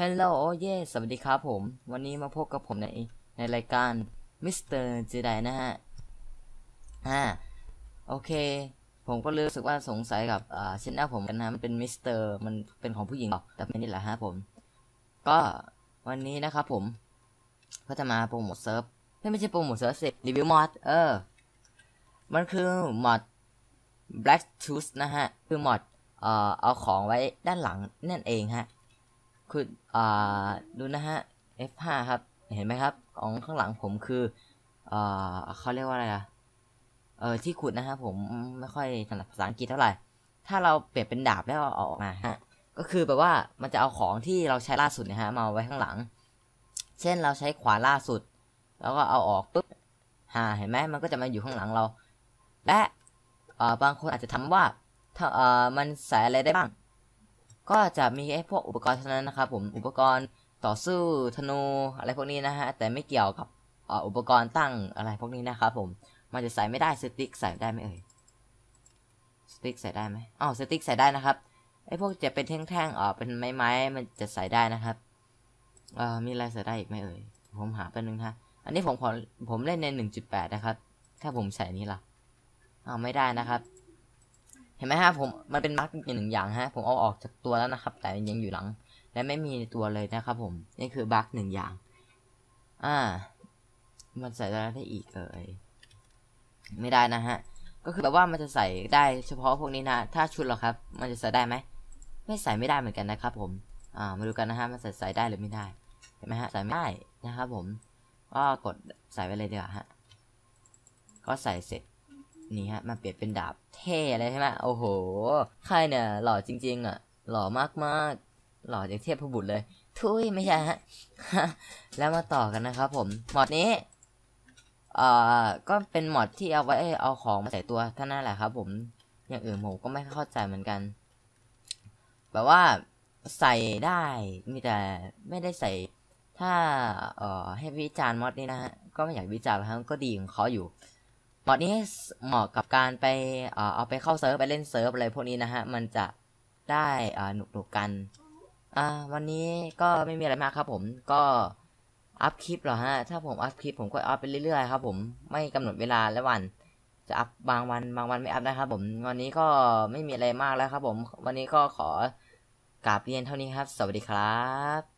ฮัลโหลเย่สวัสดีครับผม วันนี้มาพบกับผมในในรายการมิสเตอร์จีไดนะฮะ อ่า โอเค ผมก็รู้สึกว่าสงสัยกับอ่าชแนลผมกันนะ มันเป็นมิสเตอร์มันเป็นของผู้หญิงหรอแต่ไม่นี่แหละฮะผม ก็วันนี้นะครับผม ก็จะมาโปรโมทเซิร์ฟไม่ไม่ใช่โปรโมทเซิร์ฟสิรีวิวมอดเออ มันคือมอด Black Tooth นะฮะ คือมอดเอ่อเอาของไว้ด้านหลังนั่นเองฮะ คืออ่าดูนะฮะ F5 ครับ เห็นไหมครับ ของข้างหลังผมคือเอ่อเขาเรียกว่าอะไรอะเออที่ขุดนะฮะผมไม่ค่อยถนัดภาษาอังกฤษเท่าไหร่ ถ้าเราเปลี่ยนเป็นดาบแล้วเอาออกมาฮะก็คือแบบว่ามันจะเอาของที่เราใช้ล่าสุดเนะฮะมาไว้ข้างหลัง เช่นเราใช้ขวานล่าสุด แล้วก็เอาออกปุ๊บหาเห็นไหมมันก็จะมาอยู่ข้างหลังเรา และเออบางคนอาจจะทำว่าถ้าเอ่อมันใส่อะไรได้บ้าง ก็จะมีไอ้พวกอุปกรณ์เท่านั้นนะครับผมอุปกรณ์ต่อสู้ธนูอะไรพวกนี้นะฮะแต่ไม่เกี่ยวกับอ,อุปกรณ์ตั้งอะไรพวกนี้นะครับผมมันจะใส่ไม่ได้สติ๊กใส่ได้ไหมเอ่ยสติ๊กใส่ได้ไหมอ้าวสติ๊กใส่ได้นะครับไอ้พวกจะเป็นแท่งๆเอ่อเป็นไม้ๆมันจะใส่ได้นะครับเอ่อมีอะไรใส่ได้อีกไหมเอ่ยผมหาแป๊บนึงฮะอันนี้ผมขอผมเล่นในหนึ่งจุดแปดนะครับ ถ้าผมใส่นี้ล่ะอ้าวไม่ได้นะครับ ห็นไหมฮะผมมันเป็นมาร์กหนึ่งอย่างฮะ ผมเอาออกจากตัวแล้วนะครับ แต่ยังอยู่หลัง และไม่มีตัวเลยนะครับผม นี่คือบั๊กหนึ่งอย่าง อ่า มันใส่ได้อีกเอ่ยไม่ได้นะฮะ ก็คือแบบว่ามันจะใส่ได้เฉพาะพวกนี้นะ ถ้าชุดหรอครับ มันจะใส่ได้ไหม ไม่ใส่ไม่ได้เหมือนกันนะครับ ผม อ่า มาดูกันนะฮะ มันใส่ใส่ได้หรือไม่ได้ เห็นไหมฮะ ใส่ไม่ได้นะครับผม ก็กดใส่ไว้เลยดีกว่าฮะ ก็ใส่เสร็จ นี่ฮะมาเปลี่ยนเป็นดาบเท่เลยใช่ไหมโอ้โหใครเนี่ยหล่อจริง ๆ อะ หล่อมากๆ หล่อจากเทพบุตรเลย ทุยไม่ใช่ฮะ แล้วมาต่อกันนะครับผมหมอดนี้เอ่อก็เป็นหมอดที่เอาไว้เอาของมาใส่ตัวท่านั้นแหละครับ ผมอย่างอื่นผมก็ไม่เข้าใจเหมือนกัน แบบว่าใส่ได้มีแต่ไม่ได้ใส่ ถ้าเอ่อให้วิจารณ์มอดนี้นะฮะก็ไม่อยากวิจารณ์แล้วก็ดีของเขาอยู่ มอดนี้เหมาะกับการไปเอาไปเข้าเซิร์ฟไปเล่นเซิร์ฟอะไรพวกนี้นะฮะ มันจะได้หนุกหนุกๆกัน อ่า วันนี้ก็ไม่มีอะไรมากครับผม ก็อัพคลิปเหรอฮะ ถ้าผมอัพคลิปผมก็อัพไปเรื่อยๆครับผม ไม่กำหนดเวลาและวัน จะอัพบางวันบางวันไม่อัพนะครับผม วันนี้ก็ไม่มีอะไรมากแล้วครับผม วันนี้ก็ขอกราบเรียนเท่านี้ครับ สวัสดีครับ